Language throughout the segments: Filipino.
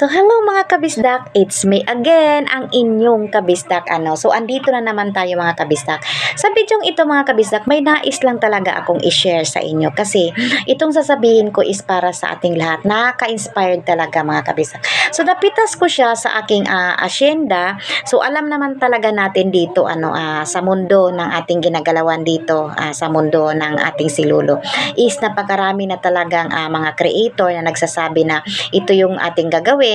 So hello mga kabisdak, it's me again, ang inyong kabisdak ano. So andito na naman tayo mga kabisdak. Sa bidyong ito mga kabisdak, may nais lang talaga akong i-share sa inyo kasi itong sasabihin ko is para sa ating lahat. Nakaka-inspired talaga mga kabisdak. So napitas ko siya sa aking ah, asyenda. So alam naman talaga natin dito ano ah, sa mundo ng ating ginagalawan dito ah, sa mundo ng ating silulo is napakarami na talagang ah, mga creator na nagsasabi na ito yung ating gagawin,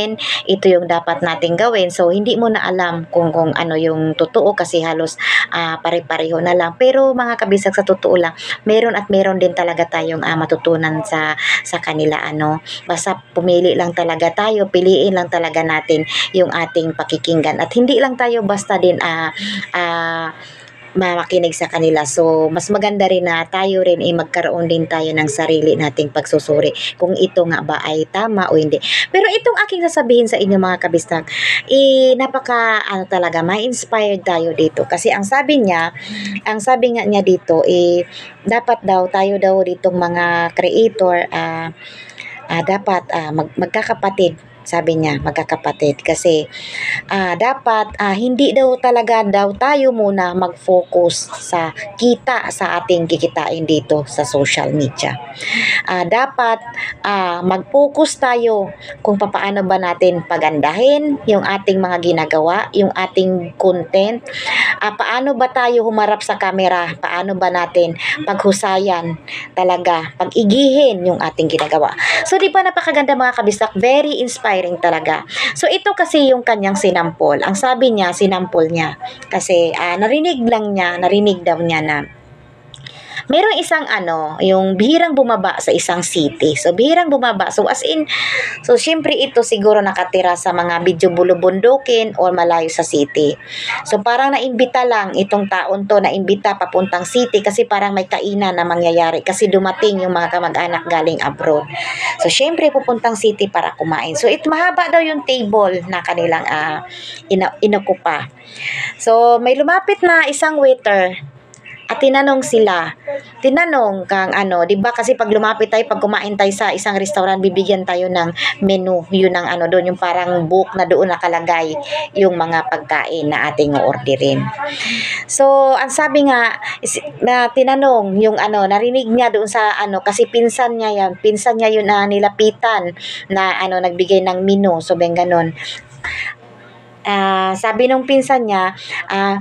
ito yung dapat nating gawin. So hindi mo na alam kung kung ano yung totoo kasi halos ah, pare-pareho na lang. Pero mga kabisag sa totoo lang, meron at meron din talaga tayong ah, matutunan sa sa kanila ano. Basta pumili lang talaga tayo, piliin lang talaga natin yung ating pakikinggan at hindi lang tayo basta din ah ah, makinig sa kanila. So, mas maganda rin na tayo rin ay magkaroon din tayo ng sarili nating pagsusuri kung ito nga ba ay tama o hindi. Pero itong aking sasabihin sa inyo mga kabistag, eh, napaka, ano talaga, ma-inspired tayo dito. Kasi ang sabi niya, ang sabi nga niya dito, eh, dapat daw, tayo daw ditong mga creator, ah, ah, dapat ah, mag, magkakapatid sabi niya magkakapatid kasi ah, dapat ah, hindi daw talaga daw tayo muna mag-focus sa kita sa ating kikitain dito sa social media. Ah, dapat ah, mag-focus tayo kung papaano ba natin pagandahin yung ating mga ginagawa, yung ating content, ah, paano ba tayo humarap sa camera, paano ba natin paghusayan talaga, pag-igihin yung ating ginagawa. So, di ba napakaganda mga kabistak? Very inspiring talaga. So, ito kasi yung kanyang sinampol. Ang sabi niya, sinampol niya. Kasi, ah, narinig lang niya, narinig daw niya na merong isang ano, yung bihirang bumaba sa isang city. So, bihirang bumaba. So, as in, so, syempre ito siguro nakatira sa mga medyo bulubundukin or malayo sa city. So, parang naimbita lang itong taon to, naimbita papuntang city kasi parang may kainan na mangyayari kasi dumating yung mga kamag-anak galing abroad. So, syempre pupuntang city para kumain. So, it mahaba daw yung table na kanilang uh, ina- inukupa. So, may lumapit na isang waiter at tinanong sila, tinanong kang ano, 'di ba kasi pag lumapit tayo pag kumain tayo sa isang restaurant, bibigyan tayo ng menu, yun ang ano doon, yung parang book na doon nakalagay yung mga pagkain na ating orderin. So, ang sabi nga na tinanong yung ano, narinig niya doon sa ano kasi pinsan niya yan, pinsan niya yun na nilapitan na ano nagbigay ng menu, so ben ganon. Ah, sabi nung pinsan niya, ah,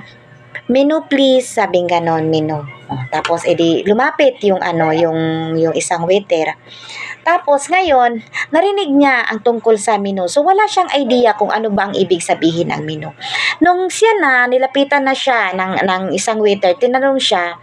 menu please, sabing ganon, menu. Oh, tapos edi lumapit yung ano, yung yung isang waiter. Tapos ngayon, narinig niya ang tungkol sa menu. So wala siyang idea kung ano ba ang ibig sabihin ng menu. Nung siya na nilapitan na siya ng ng isang waiter, tinanong siya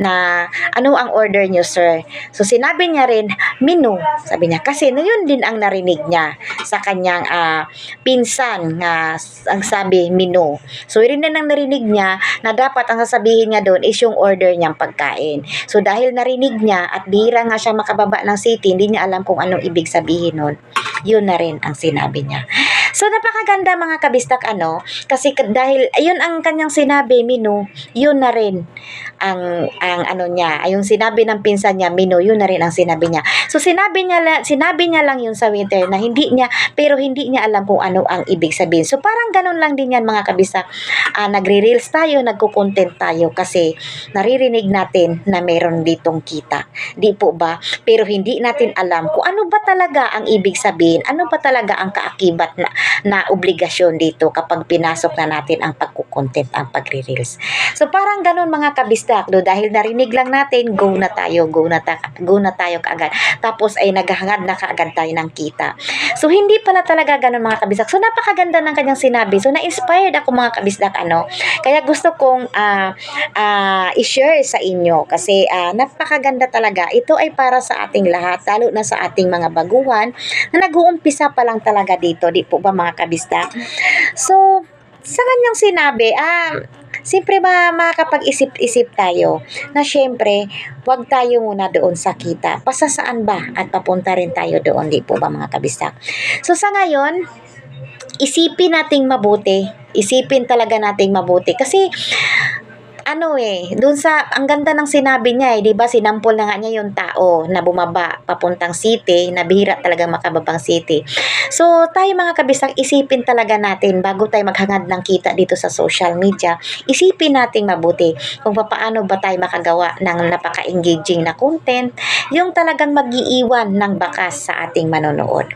na ano ang order niyo, sir? So sinabi niya rin menu, sabi niya kasi na yun din ang narinig niya sa kanyang ah, pinsan nga ang sabi menu. So yun din ang narinig niya na dapat ang sasabihin niya doon is yung order niyang pagkain. So dahil narinig niya at bihira nga siya makababa ng city, hindi niya alam kung anong ibig sabihin nun. Yun na rin ang sinabi niya. So napakaganda mga kabistak ano, kasi dahil ayun ang kanyang sinabi menu, yun na rin ang ang ano niya, yung sinabi ng pinsan niya menu, yun na rin ang sinabi niya. So sinabi niya sinabi niya lang yun sa winter na hindi niya pero hindi niya alam kung ano ang ibig sabihin. So parang ganun lang din yan mga kabistak. Ah, nagre-reels tayo, nagko-content tayo kasi naririnig natin na meron ditong kita. Di po ba? Pero hindi natin alam kung ano ba talaga ang ibig sabihin, ano ba talaga ang kaakibat na, na obligasyon dito kapag pinasok na natin ang pagkukontent, ang pagre-reels. So parang ganun mga kabistak, do, dahil narinig lang natin, go na tayo, go na, ta- go na tayo kaagad. Tapos ay naghahangad na kaagad tayo ng kita. So hindi pala talaga ganun mga kabistak. So napakaganda ng kanyang sinabi. So na-inspired ako mga kabistak ano. Kaya gusto kong ah ah, i-share sa inyo kasi ah, napakaganda talaga. Ito ay para sa ating lahat, lalo na sa ating mga baguhan na nag-uumpisa pa lang talaga dito, di po ba mga kabistak? So, sa kanyang sinabi, ah, siyempre ma makakapag-isip-isip tayo na siyempre, wag tayo muna doon sa kita. Pasasaan ba at papunta rin tayo doon, di po ba mga kabistak? So, sa ngayon, isipin nating mabuti. Isipin talaga nating mabuti. Kasi, ano eh, dun sa, ang ganda ng sinabi niya eh, di ba, sinampol na nga niya yung tao na bumaba papuntang city, na bihira talaga makababang city. So, tayo mga kabisang, isipin talaga natin bago tayo maghangad ng kita dito sa social media, isipin natin mabuti kung paano ba tayo makagawa ng napaka-engaging na content, yung talagang mag-iiwan ng bakas sa ating manonood.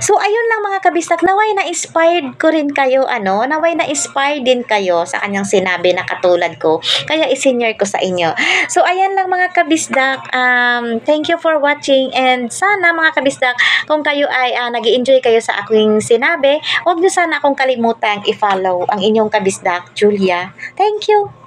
So, ayun lang mga kabistak, naway na-inspired ko rin kayo, ano, naway na-inspired din kayo sa kanyang sinabi na katulad ko, kaya isinyer ko sa inyo. So, ayan lang mga kabisdak, um, thank you for watching, and sana mga kabisdak, kung kayo ay uh, nag enjoy kayo sa aking sinabi, huwag niyo sana akong kalimutang i-follow ang inyong kabisdak, Julia. Thank you!